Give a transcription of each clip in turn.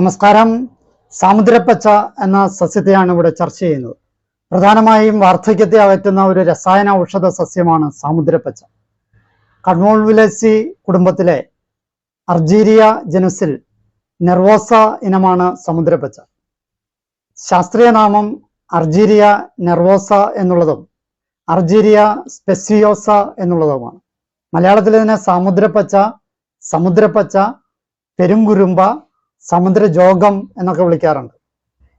നമസ്കാരം. സാമുദ്രപ്പച്ച എന്ന സസ്യത്തെയാണ് ഇവിടെ ചർച്ച ചെയ്യുന്നത്. പ്രധാനമായും വാർദ്ധക്യത്തെ അകറ്റുന്ന ഒരു രസായന ഔഷധ സസ്യമാണ് സാമുദ്രപ്പച്ച. കൺവോൾവിലസി കുടുംബത്തിലെ അർജീരിയ ജനുസിൽ നെർവോസ ഇനമാണ് സമുദ്രപ്പച്ച. ശാസ്ത്രീയ നാമം അർജീരിയ നെർവോസ എന്നുള്ളതും അർജീരിയ സ്പെസിയോസ എന്നുള്ളതുമാണ്. മലയാളത്തിൽ ഇതിനെ സാമുദ്രപ്പച്ച സമുദ്രപ്പച്ച പെരുങ്കുരുമ്പ സമുദ്രജോഗം എന്നൊക്കെ വിളിക്കാറുണ്ട്.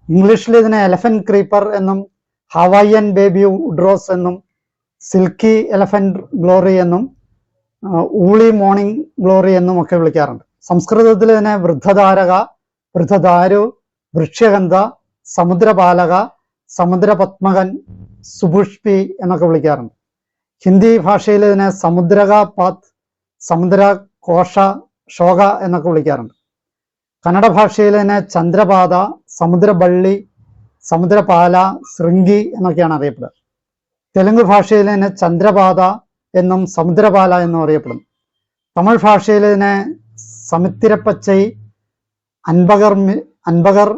ഇംഗ്ലീഷിൽ ഇതിനെ എലഫന്റ് ക്രീപ്പർ എന്നും ഹവായിയൻ ബേബി ഉഡ്രോസ് എന്നും സിൽക്കി എലഫന്റ് ഗ്ലോറി എന്നും ഊളി മോർണിംഗ് ഗ്ലോറി എന്നും ഒക്കെ വിളിക്കാറുണ്ട്. സംസ്കൃതത്തിൽ ഇതിനെ വൃദ്ധധാരക വൃദ്ധധാരു വൃക്ഷഗന്ധ സമുദ്രപാലക സമുദ്രപത്മകൻ സുപുഷ്പി എന്നൊക്കെ വിളിക്കാറുണ്ട്. ഹിന്ദി ഭാഷയിൽ ഇതിനെ സമുദ്രക പാത് സമുദ്ര കോഷ ശോക എന്നൊക്കെ വിളിക്കാറുണ്ട്. കന്നഡ ഭാഷയിൽ തന്നെ ചന്ദ്രപാത സമുദ്രബള്ളി സമുദ്രപാല ശൃംഗി എന്നൊക്കെയാണ് അറിയപ്പെടുക തെലുങ്ക് ഭാഷയിൽ തന്നെ ചന്ദ്രപാത എന്നും സമുദ്രപാല എന്നും അറിയപ്പെടുന്നു. തമിഴ് ഭാഷയിൽ തന്നെ സമിത്തിരപ്പച്ചൈ അൻപകർ അൻപകർ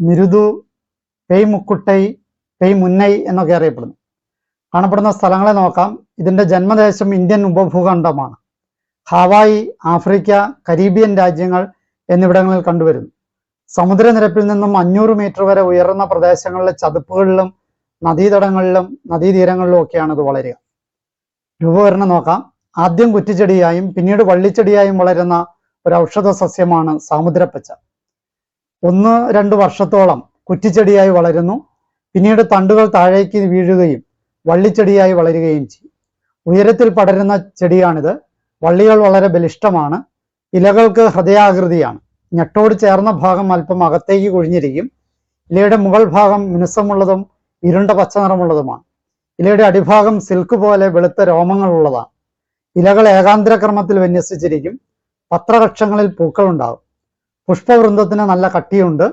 മിരുദു പെയ് മുക്കുട്ടൈ പെയ് മുന്നൈ എന്നൊക്കെ അറിയപ്പെടുന്നു. കാണപ്പെടുന്ന സ്ഥലങ്ങളെ നോക്കാം. ഇതിന്റെ ജന്മദേശം ഇന്ത്യൻ ഉപഭൂഖണ്ഡമാണ്. ഹവായി ആഫ്രിക്ക കരീബിയൻ രാജ്യങ്ങൾ എന്നിവിടങ്ങളിൽ കണ്ടുവരുന്നു. സമുദ്രനിരപ്പിൽ നിന്നും അഞ്ഞൂറ് മീറ്റർ വരെ ഉയർന്ന പ്രദേശങ്ങളിലെ ചതുപ്പുകളിലും നദീതടങ്ങളിലും നദീതീരങ്ങളിലും ഒക്കെയാണ് ഇത് വളരുക. രൂപകരണം നോക്കാം. ആദ്യം കുറ്റിച്ചെടിയായും പിന്നീട് വള്ളിച്ചെടിയായും വളരുന്ന ഒരു ഔഷധ സസ്യമാണ് സാമുദ്രപ്പച്ച. ഒന്ന് രണ്ട് വർഷത്തോളം കുറ്റിച്ചെടിയായി വളരുന്നു. പിന്നീട് തണ്ടുകൾ താഴേക്ക് വീഴുകയും വള്ളിച്ചെടിയായി വളരുകയും ചെയ്യും. ഉയരത്തിൽ പടരുന്ന ചെടിയാണിത്. വള്ളികൾ വളരെ ബലിഷ്ടമാണ് ഇലകൾക്ക് ഹൃദയാകൃതിയാണ്. ഞെട്ടോട് ചേർന്ന ഭാഗം അല്പം അകത്തേക്ക് കുഴിഞ്ഞിരിക്കും. ഇലയുടെ മുകൾ ഭാഗം മിനുസമുള്ളതും ഇരുണ്ട പച്ച നിറമുള്ളതുമാണ് ഇലയുടെ അടിഭാഗം സിൽക്ക് പോലെ വെളുത്ത രോമങ്ങളുള്ളതാണ്. ഇലകൾ ഏകാന്തര ക്രമത്തിൽ വിന്യസിച്ചിരിക്കും. പത്രകക്ഷങ്ങളിൽ പൂക്കൾ ഉണ്ടാകും പുഷ്പവൃന്ദത്തിന് നല്ല കട്ടിയുണ്ട്.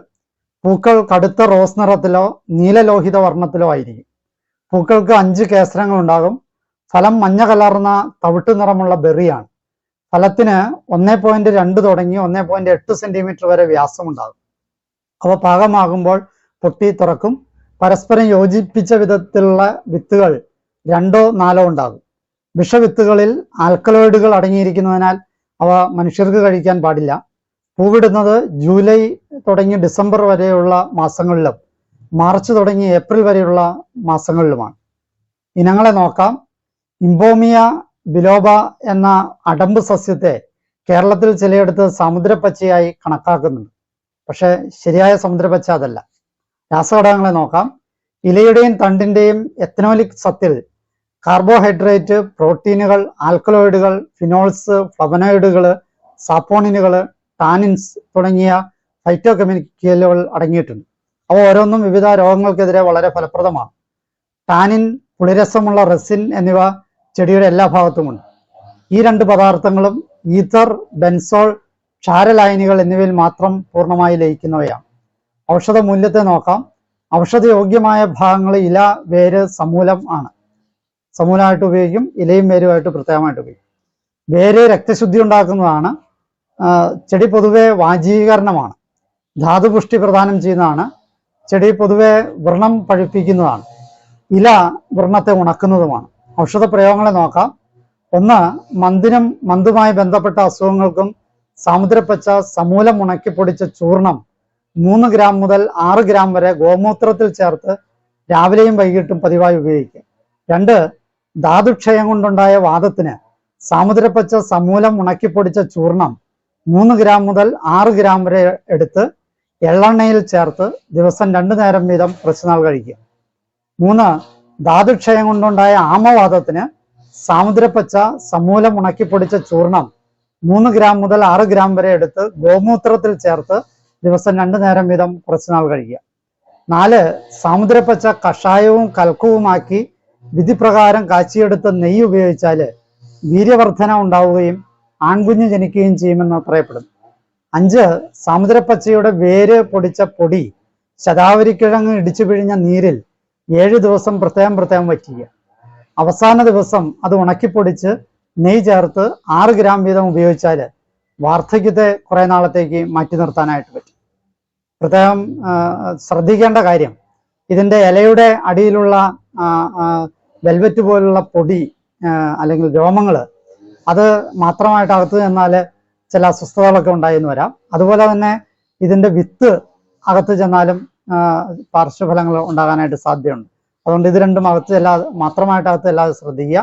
പൂക്കൾ കടുത്ത റോസ് നിറത്തിലോ നീലലോഹിത വർണത്തിലോ ആയിരിക്കും. പൂക്കൾക്ക് അഞ്ച് കേസരങ്ങൾ ഉണ്ടാകും ഫലം മഞ്ഞ കലർന്ന തവിട്ടു നിറമുള്ള ബെറിയാണ്. ഫലത്തിന് ഒന്നേ പോയിന്റ് രണ്ട് തുടങ്ങി ഒന്നേ പോയിന്റ് എട്ട് സെന്റിമീറ്റർ വരെ വ്യാസമുണ്ടാകും. അവ പാകമാകുമ്പോൾ പൊട്ടി തുറക്കും. പരസ്പരം യോജിപ്പിച്ച വിധത്തിലുള്ള വിത്തുകൾ രണ്ടോ നാലോ ഉണ്ടാകും. വിഷവിത്തുകളിൽ ആൽക്കലോയിഡുകൾ അടങ്ങിയിരിക്കുന്നതിനാൽ അവ മനുഷ്യർക്ക് കഴിക്കാൻ പാടില്ല. പൂവിടുന്നത് ജൂലൈ തുടങ്ങി ഡിസംബർ വരെയുള്ള മാസങ്ങളിലും മാർച്ച് തുടങ്ങി ഏപ്രിൽ വരെയുള്ള മാസങ്ങളിലുമാണ്. ഇനങ്ങളെ നോക്കാം. ഇംബോമിയ ബിലോബ എന്ന അടമ്പ് സസ്യത്തെ കേരളത്തിൽ ചിലയിടത്ത് സമുദ്രപ്പച്ചയായി കണക്കാക്കുന്നുണ്ട്. പക്ഷെ ശരിയായ സമുദ്രപ്പച്ച അതല്ല. രാസഘടകങ്ങളെ നോക്കാം. ഇലയുടെയും തണ്ടിന്റെയും എത്തനോലിക് സത്തിൽ കാർബോഹൈഡ്രേറ്റ് പ്രോട്ടീനുകൾ ആൽക്കലോയിഡുകൾ ഫിനോൾസ് ഫ്ലവനോയിഡുകൾ സാപ്പോണിനുകൾ ടാനിൻസ് തുടങ്ങിയ ഫൈറ്റോകെമിക്കലുകൾ അടങ്ങിയിട്ടുണ്ട്. അവ ഓരോന്നും വിവിധ രോഗങ്ങൾക്കെതിരെ വളരെ ഫലപ്രദമാണ്. ടാനിൻ പുളിരസമുള്ള റെസിൻ എന്നിവ ചെടിയുടെ എല്ലാ ഭാഗത്തുമുണ്ട്. ഈ രണ്ട് പദാർത്ഥങ്ങളും ഈഥർ ബെൻസോൾ ക്ഷാരലായനികൾ എന്നിവയിൽ മാത്രം പൂർണമായി ലയിക്കുന്നവയാണ്. ഔഷധ മൂല്യത്തെ നോക്കാം. ഔഷധയോഗ്യമായ ഭാഗങ്ങൾ ഇല വേര് സമൂലം ആണ്. സമൂലമായിട്ട് ഉപയോഗിക്കും ഇലയും വേരുമായിട്ട് പ്രത്യേകമായിട്ട് ഉപയോഗിക്കും. വേര് രക്തശുദ്ധി ഉണ്ടാക്കുന്നതാണ്. ചെടി പൊതുവെ വാജീകരണമാണ് ധാതുപുഷ്ടി പ്രദാനം ചെയ്യുന്നതാണ്. ചെടി പൊതുവെ വ്രണം പഴിപ്പിക്കുന്നതാണ്. ഇല വ്രണത്തെ ഉണക്കുന്നതുമാണ്. ഔഷധ പ്രയോഗങ്ങളെ നോക്കാം. ഒന്ന് മന്ദിനും മന്ദുമായി ബന്ധപ്പെട്ട അസുഖങ്ങൾക്കും സാമുദ്രപ്പച്ച സമൂലം ഉണക്കി പൊടിച്ച ചൂർണം മൂന്ന് ഗ്രാം മുതൽ ആറ് ഗ്രാം വരെ ഗോമൂത്രത്തിൽ ചേർത്ത് രാവിലെയും വൈകിട്ടും പതിവായി ഉപയോഗിക്കുക രണ്ട് ധാതുക്ഷയം കൊണ്ടുണ്ടായ വാദത്തിന് സാമുദ്രപ്പച്ച സമൂലം ഉണക്കി പൊടിച്ച ചൂർണം മൂന്ന് ഗ്രാം മുതൽ ആറ് ഗ്രാം വരെ എടുത്ത് എള്ളെണ്ണയിൽ ചേർത്ത് ദിവസം രണ്ടു നേരം വീതം കുറച്ചുനാൾ കഴിക്കുക. മൂന്ന് ധാതുക്ഷയം കൊണ്ടുണ്ടായ ആമവാദത്തിന് സാമുദ്രപ്പച്ച സമൂലം ഉണക്കിപ്പൊടിച്ച ചൂർണം മൂന്ന് ഗ്രാം മുതൽ ആറ് ഗ്രാം വരെ എടുത്ത് ഗോമൂത്രത്തിൽ ചേർത്ത് ദിവസം രണ്ടു നേരം വീതം കുറച്ചുനാൾ കഴിക്കുക. നാല് സാമുദ്രപ്പച്ച കഷായവും കൽക്കവുമാക്കി വിധിപ്രകാരം കാച്ചിയെടുത്ത് നെയ്യ് ഉപയോഗിച്ചാൽ വീര്യവർധന ഉണ്ടാവുകയും ആൺകുഞ്ഞ് ജനിക്കുകയും ചെയ്യുമെന്ന് പറയപ്പെടുന്നു. അഞ്ച് സാമുദ്രപ്പച്ചയുടെ വേര് പൊടിച്ച പൊടി ശതാവരിക്കിഴങ്ങ് ഇടിച്ചു പിഴിഞ്ഞ നീരിൽ ഏഴ് ദിവസം പ്രത്യേകം പ്രത്യേകം വയ്ക്കുക അവസാന ദിവസം അത് ഉണക്കിപ്പൊടിച്ച് നെയ് ചേർത്ത് ആറ് ഗ്രാം വീതം ഉപയോഗിച്ചാൽ വാർദ്ധക്യത്തെ കുറെ നാളത്തേക്ക് മാറ്റി നിർത്താനായിട്ട് പറ്റും. പ്രത്യേകം ശ്രദ്ധിക്കേണ്ട കാര്യം ഇതിന്റെ ഇലയുടെ അടിയിലുള്ള വെൽവെറ്റ് പോലുള്ള പൊടി അല്ലെങ്കിൽ രോമങ്ങൾ അത് മാത്രമായിട്ട് അകത്ത് ചെന്നാൽ ചില അസ്വസ്ഥതകളൊക്കെ ഉണ്ടായെന്ന് വരാം. അതുപോലെ തന്നെ ഇതിന്റെ വിത്ത് അകത്ത് ചെന്നാലും പാർശ്വഫലങ്ങൾ ഉണ്ടാകാനായിട്ട് സാധ്യതയുണ്ട്. അതുകൊണ്ട് ഇത് രണ്ടും അകത്ത് എല്ലാ മാത്രമായിട്ട് അകത്ത് അല്ലാതെ ശ്രദ്ധിക്കുക.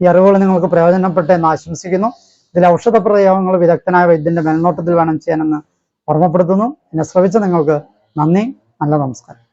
ഈ അറിവുകൾ നിങ്ങൾക്ക് പ്രയോജനപ്പെട്ട എന്ന് ആശംസിക്കുന്നു. ഇതിൽ ഔഷധ പ്രയോഗങ്ങൾ വിദഗ്ധനായ വൈദ്യന്റെ മേൽനോട്ടത്തിൽ വേണം ചെയ്യാനെന്ന് ഓർമ്മപ്പെടുത്തുന്നു. എന്നെ ശ്രവിച്ച നിങ്ങൾക്ക് നന്ദി നല്ല നമസ്കാരം.